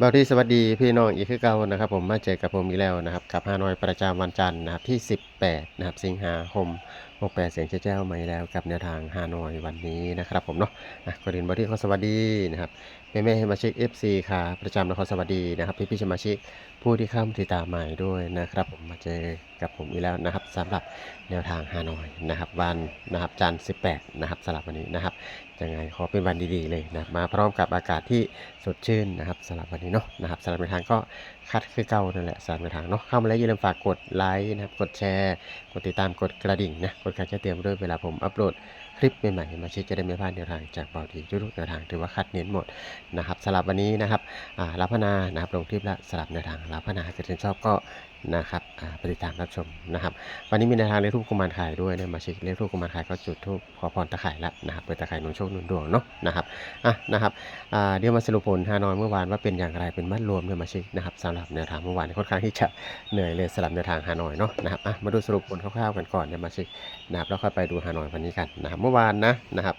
บาที่สวัสดีพี่น้องอีกคือเก่านะครับ ผมมาเจอกับผมอีกแล้วนะครับกับฮานอยประจำวันจันทร์นะครับที่ 18นะครับสิงหาคม68เสียงเจ้าใหม่แล้วกับแนวทางฮานอยวันนี้นะครับ ผมเนาะอะก่อนบาที่ขอสวัสดีนะครับแม่แม่สมาชิก FC ค่ะประจำนครสวัสดีนะครับพี่พี่สมาชิก ผู้ที่เข้ามาติดตามใหม่ด้วยนะครับ ผมมาเจอกับผมอีกแล้วนะครับสำหรับแนวทางฮานอยนะครับ วันนะครับจันทร์18 นะครับสำหรับวันนี้นะครับยังไงขอเป็นวันดีๆเลยนะมาพร้อมกับอากาศที่สดชื่นนะครับสำหรับวันนี้เนาะนะครับสำหรับในทางก็คัดคือเก่านั่นแหละสำหรับในทางเนาะเข้ามาแล้วอย่าลืมฝากกดไลค์นะครับกดแชร์ กดติดตามกดกระดิ่งนะกดการแจ้งเตือนด้วยเวลาผมอัปโหลด คลิปใหม่ๆมาชิดจะได้ไม่พลาดแนวทางจากเบาดีทุกๆแนวทางถือว่าคัดเน้นหมดนะครับสำหรับวันนี้นะครับอ่ารับพนานะครับลงคลิปละสลับแนวทางรับพนาถ้าชื่นชอบก็ นะครับปติตามรับชมนะครับ วันนี้มีแนวทางเลขทูปกุมารขายด้วยเนะมาเช็คเลขทูปกุมารขายก็จุดทูปขอพรตะไคร่ละนะครับเปิดตะไคร่หนุนโชคหนุนดวงเนาะนะครับอะนะครับเดี๋ยวมาสรุปผลฮานอยเมื่อวานว่าเป็นอย่างไรเป็นมัดรวมเนี่ยมาเช็คนะครับสำหรับแนวทางเมื่อวานค่อนข้างที่จะเหนื่อยเลยสำหรับแนวทางฮานอยเนาะนะครับอะมาดูสรุปผลคร่าวๆกันก่อนเนี่ยมาเช็คนะครับแล้วค่อยไปดูฮานอยวันนี้กันนะครับเมื่อวานนะนะครับ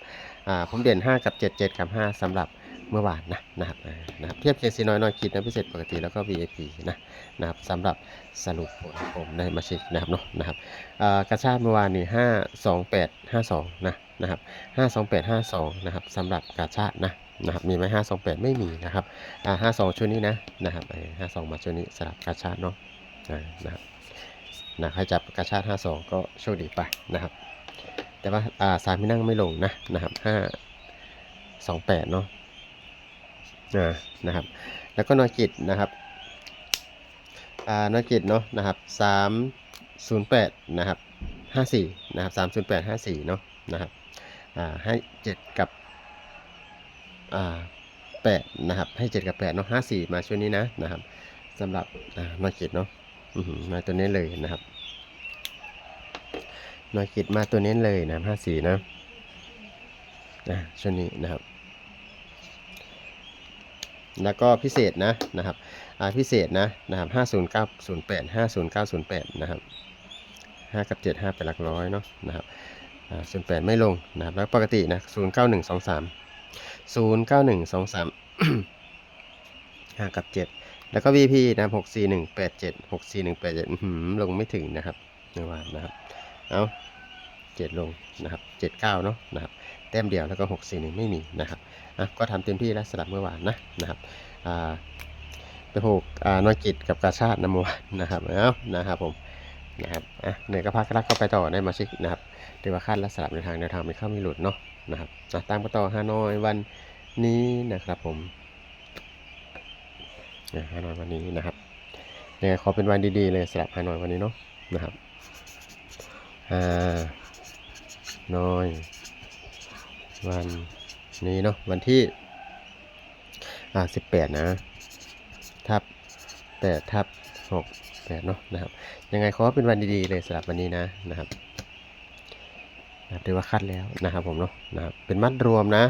ผมเด่น 5 กับ 7 7 กับ 5สำหรับ เมื่อวานนะนะครับนะครับเทียบเคียงซีน้อยน้อยคิดนะพิเศษปกติแล้วก็ VIP นะนะครับสำหรับสรุปผลของผมได้มาเช็คนะครับเนาะนะครับกระชาติเมื่อวานนี่ห้าสองแปดห้าสองนะนะครับห้าสองแปดห้าสองนะครับสำหรับกาชาตินะนะครับมีไหมห้าสองแปดไม่มีนะครับอ่าห้าสองชุดนี้นะนะครับห้าสองมาชุดนี้สลับกาชาติเนาะนะครับนะใครจับกาชาติห้าสองก็โชคดีไปนะครับ แต่ว่าอ่าสามไม่นั่งไม่ลงนะนะครับห้าสองแปดเนาะ นะครับ แล้วก็นอกิจนะครับอนอกิจเนาะนะครับสาม08นะครับ54นะครับ308 54เนาะนะครับอ่าให้7กับอ่า8นะครับให้7กับ8เนาะ54มาช่วงนี้นะนะครับสำหรับอ่ามาเก็ตเนาะอื้อหือมาตัวนี้เลยนะครับมาเก็ตมาตัวนี้เลยนะครับ54นะนะช่วงนี้นะครับ แล้วก็พิเศษนะนะครับอ่าพิเศษนะนะครับ50908 50908นย์แปดห้าศูนย์เก้าศูนย์แปดนะครับห้ากับเจ็ดห้าเป็นหลักร้อยเนาะนะครับอ่าส่วนแปดไม่ลงนะครับแล้วปกตินะศูนย์เก้าหนึ่งสองสามศูนย์เก้าหนึ่งสองสามห้ากับเจ็ดแล้วก็ VP นะหกสี่หนึ่งแปดเจ็ดหกสี่หนึ่งแปดเจ็ดลงไม่ถึงนะครับเมื่อวานนะครับเอาเจ็ดลงนะครับเจ็ดเก้าเนาะนะครับแต้มเดียวแล้วก็หกสี่หนึ่งไม่มีนะครับ อะก็ทำเต็มที่แล้วสำหรับเมื่อวานนะนะครับไปผูกนอยกิจกับกาชาตินะเมื่อวานนะครับเอานะครับผมนะครับอะเหนื่อยก็พักรักก็ไปต่อได้มาชิกนะครับเรียว่าขั้นและสลับในทางในวทางไม่เข้าไม่หลุดเนาะนะครับอะตามกันต่อฮานอยวันนี้นะครับผมฮานอยวันนี้นะครับยังไงขอเป็นวันดีๆเลยสำหรับฮานอยวันนี้เนาะนะครับฮานอยวัน นี้เนาะวันที่อ่าสิบแปดนะทับแปดทับหกแปดเนาะนะครับ ยังไงขอเป็นวันดีๆเลยสำหรับวันนี้นะนะครับนะครับถือว่าคัดแล้วนะครับผมเนาะนะครับเป็นมัดรวมนะ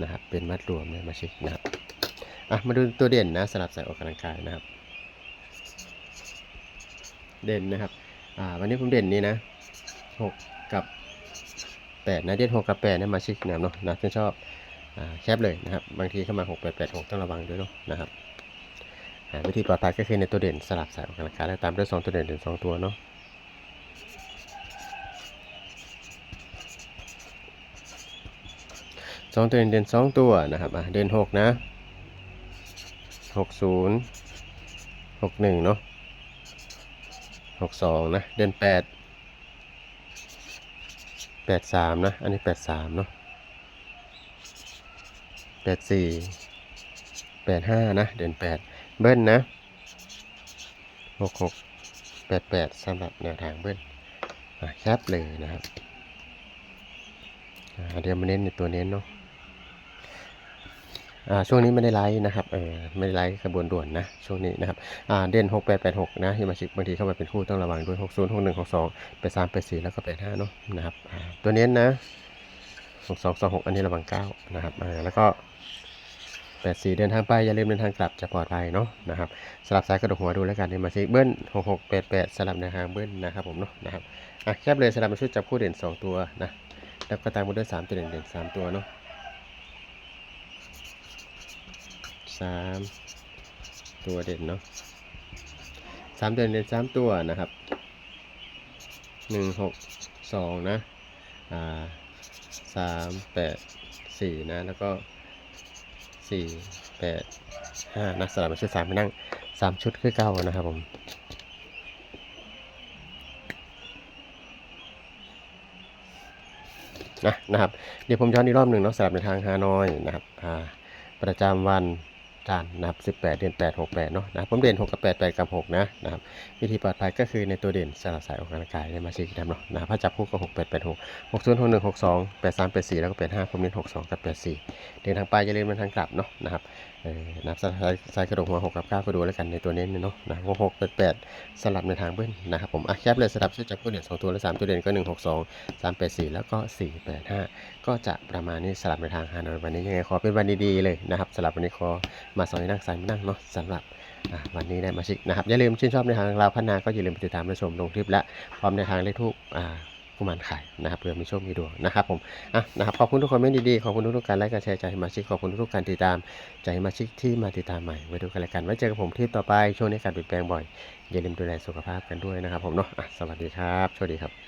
นะครับเป็นมัดรวมเลยมาช็คนะครับอะมาดูตัวเด่นนะสำหรับใส่ออกกำลังกายนะครับ เด่นนะครับอ่าวันนี้ผมเด่นนี่นะหกกับ แปดนะเด่นหกกับแปดเนี่ยมาเช็คนะครับเนาะนะถ้าชอบแคปเลยนะครับ บางทีเข้ามาหกแปดแปดหกต้องระวังด้วยเนาะนะครับวิธีปลอดภัยก็คือในตัวเด่นสลับสายออกกำลังกาแล้วตามด้วยสองตัวเด่นเด่นสองตัวเนาะสองตัวเด่นเด่นสองตัวนะครับอะเด่นหกนะหกศูนย์หกหนึ่งเนาะหกสองนะ เด่นแปด แปดสามนะ อันนี้แปดสามเนาะแปดสี่แปดห้านะ เด่นแปดเบิ้ลนะหกหกแปดแปดสำหรับแนวทางเบิ้ลแคปเลยนะครับเดี๋ยวมาเน้นในตัวเน้นเนาะ ช่วงนี้ไม่ได้ไลฟ์นะครับเออไม่ได้ไลฟ์ขบวนด่วนนะช่วงนี้นะครับอ่าเด่นหกแปดแปดหกนะที่มาชิกบางทีเข้ามาเป็นคู่ต้องระวังด้วยหกศูนย์หกหนึ่งหกสองแปสามแปสี่แล้วก็แปห้าเนาะนะครับอ่าตัวเน้นนะหกสองสองหกอันนี้ระวังเก้านะครับอ่าแล้วก็แปดสี่เดินทางไป อย่าลืมเดินทางกลับจะปลอดภัยเนาะนะครับสลับซ้ายกระดกหัวดูแล้วกันในมาซิเบิ้ลหกหกแปดแปดสลับแนวทางเบิ้ลนะครับผมเนาะนะครับอะแคบเลยสลับมาชุดจับคู่เด่นสองตัวนะแล้วก็ตามมาด้วยสามตัวเด่นเด่นสามตัวเนาะ สามตัวเด่นเนาะสามตัวเด่นสามตัวนะครับหนึ่งหกสองนะอ่าสามแปดสี่นะแล้วก็สี่แปดห้านะสลับมาชุดสามไปนั่งสามชุดคือเก้านะครับผมนะนะครับเดี๋ยวผมย้อนอีกรอบหนึ่งเนาะสำหรับในทางฮานอยนะครับอ่าประจำวัน ทร์นะครับ18 เดือน 8 68 เนาะนะผมเด่น 6 กับ 8 8 กับ 6 นะนะครับวิธีปลอดภัยก็คือในตัวเด่นสลับสายออกกำลังกายในมาชิกทำเนาะนะครับถ้าจับคู่ก็ 6 8 8 6 6 0 6 1 6 2 8 3 8 4 แล้วก็ 8 5 ผมเน้น 6 2 กับ 8 4 เดินทางไปอย่าลืมเดินทางกลับเนาะนะครับ เออนะครับสายสายกระดกหัว6กับ9ก็ดูแล้วกันในตัวเน้นเนาะนะ6 6 8 8สลับในทางเบิ้ลนะครับผมอะแคปเลยสลับช่วยจับคู่เด่น2ตัวและ3ตัวเด่นก็1 6 2 3 8 4แปดสี่แล้วก็4 8 5ก็จะประมาณนี้สลับในทางฮานอยวันนี้ยังไงขอเป็นวันดีๆเลยนะครับสลับวันนี้ขอมาสอนให้นั่งสายมานั่งเนาะสำหรับวันนี้ได้มาชิกนะครับอย่าลืมชื่นชอบในทางเราวพัฒนาก็อย่าลืมติดตามและชมลงคลิปและพร้อมในทางเลขทูปอ่า กุมารไข่นะครับเพื่อมีโชคมีดวงนะครับผมอะนะครับขอบคุณทุกคนไม่ดีๆขอบคุณทุกๆการไลค์การแชร์ใจมาชิกขอบคุณทุกๆการติดตามใจมาชิกที่มาติดตามใหม่ไว้ดูกันแล้วกันไว้เจอกับผมที่ต่อไปช่วงนี้การเปลี่ยนแปลงบ่อยอย่าลืมดูแลสุขภาพกันด้วยนะครับผมเนาะอะสวัสดีครับโชคดีครับ